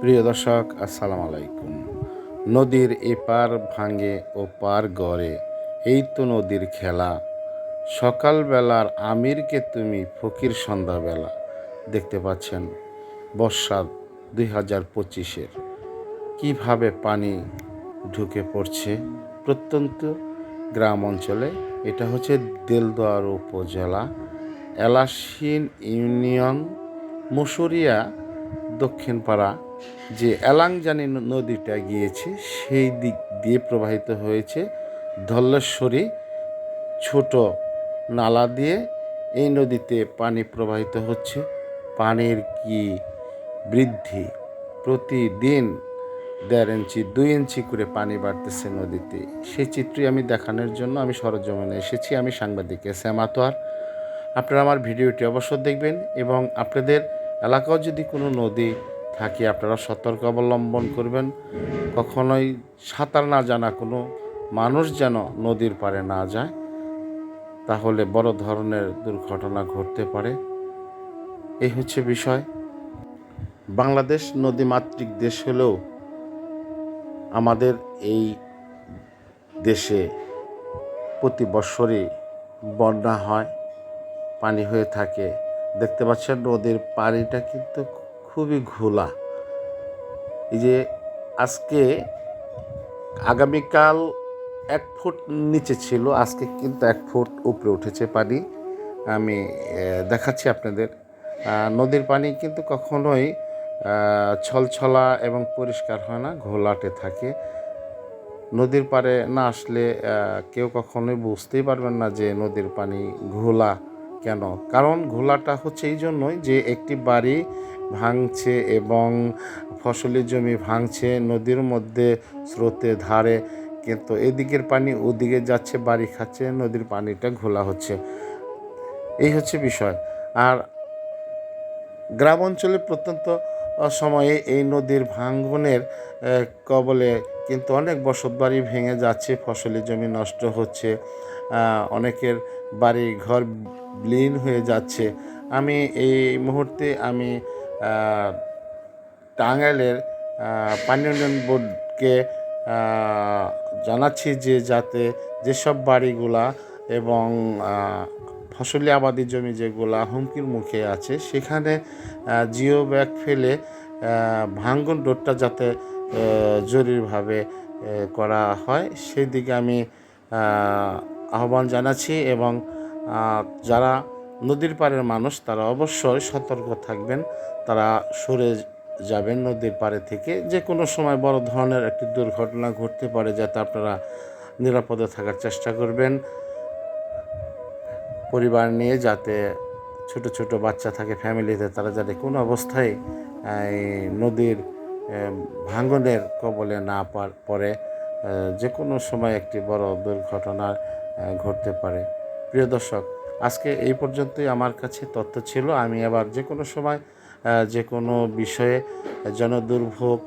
প্রিয় দর্শক, আসসালামু আলাইকুম। নদীর এপার ভাঙে ও পার গড়ে, এই তো নদীর খেলা। সকালবেলার আমিরকে তুমি ফকির সন্ধ্যাবেলা। দেখতে পাচ্ছেন বর্ষা দুই হাজার পঁচিশের। কীভাবে পানি ঢুকে পড়ছে প্রত্যন্ত গ্রাম অঞ্চলে, এটা হচ্ছে দেলদুয়ার উপজেলা এলাসিন ইউনিয়ন, মুসুরিয়া, দক্ষিণপাড়া যে এলাংজানি নদীটা গিয়েছে, সেই দিক দিয়ে প্রবাহিত হয়েছে ধলেশ্বরী ছোট নালা দিয়ে। এই নদীতে পানি প্রবাহিত হচ্ছে। পানির কি বৃদ্ধি? প্রতিদিন দেড় ইঞ্চি, দুই ইঞ্চি করে পানি বাড়তেছে নদীতে। সেই চিত্রই আমি দেখানোর জন্য আমি সরজমিনে এসেছি। আমি সাংবাদিক এস এম আতোয়ার। আপনারা আমার ভিডিওটি অবশ্য দেখবেন এবং আপনাদের এলাকাও যদি কোনো নদী থাকে আপনারা সতর্ক অবলম্বন করবেন? কখনোই সাঁতার না জানা কোনো মানুষ যেন নদীর পারে না যায়। তাহলে বড় ধরনের দুর্ঘটনা ঘটতে পারে। এই হচ্ছে বিষয়। বাংলাদেশ নদীমাতৃক দেশ হলেও আমাদের এই দেশে প্রতি বছরই বন্যা হয়, পানি হয়ে থাকে। দেখতে পাচ্ছেন নদীর পানিটা কিন্তু খুবই ঘোলা। এই যে আজকে আগামীকাল এক ফুট নিচে ছিল, আজকে কিন্তু এক ফুট উপরে উঠেছে পানি। আমি দেখাচ্ছি আপনাদের। নদীর পানি কিন্তু কখনোই ছলছলা এবং পরিষ্কার হয় না, ঘোলাটে থাকে। নদীর পাড়ে না আসলে কেউ কখনোই বুঝতেই পারবেন না যে নদীর পানি ঘোলা কেন। কারণ ঘোলাটা হচ্ছে এই জন্যই যে একটি বাড়ি ভাঙছে এবং ফসলি জমি ভাঙছে, নদীর মধ্যে স্রোতে ধারে, কিন্তু এদিকের পানি ওদিকে যাচ্ছে, বাড়ি খাচ্ছে, নদীর পানিটা ঘোলা হচ্ছে। এই হচ্ছে বিষয়। আর গ্রাম অঞ্চলে প্রত্যন্ত সময়ে এই নদীর ভাঙ্গনের কবলে কিন্তু অনেক বসত বাড়ি ভেঙে যাচ্ছে ফসলি জমি নষ্ট হচ্ছে অনেকের বাড়ি ঘর বিলীন হয়ে যাচ্ছে। আমি এই মুহূর্তে আমি টাঙ্গাইলের আহ, বোর্ডকে জানাচ্ছি যে যাতে যেসব বাড়িগুলা এবং ফসলি আবাদি জমি যেগুলা হুমকির মুখে আছে সেখানে জিও ব্যাগ ফেলে ভাঙ্গন রোডটা যাতে জরুরিভাবে করা হয় সেই দিকে আমি আহ্বান জানাচ্ছি এবং যারা নদীর পাড়ের মানুষ, তারা অবশ্যই সতর্ক থাকবেন। তারা সরে যাবেন নদীর পাড়ে থেকে। যে কোনো সময় বড় ধরনের একটি দুর্ঘটনা ঘটতে পারে, যাতে আপনারা নিরাপদে থাকার চেষ্টা করবেন। পরিবার নিয়ে যাতে ছোট ছোট বাচ্চা থাকে, ফ্যামিলিতে, তারা যাতে কোনো অবস্থায় নদীর ভাঙনের কবলে না পড়ে যে কোনো সময় একটি বড় দুর্ঘটনা ঘটতে পারে। প্রিয় দর্শক আজকে এই পর্যন্তই আমার কাছে তথ্য ছিল। আমি আবার যে কোনো সময় যে কোনো বিষয়ে জনদুর্ভোগ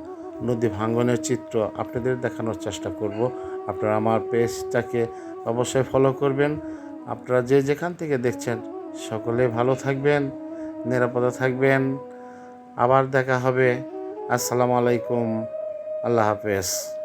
নদী ভাঙ্গনের চিত্র আপনাদের দেখানোর চেষ্টা করব। আপনারা আমার পেজটাকে অবশ্যই ফলো করবেন। আপনারা যে যেখান থেকে দেখছেন, সকলে ভালো থাকবেন, নিরাপদে থাকবেন। আবার দেখা হবে। আসসালামু আলাইকুম। আল্লাহ হাফেজ।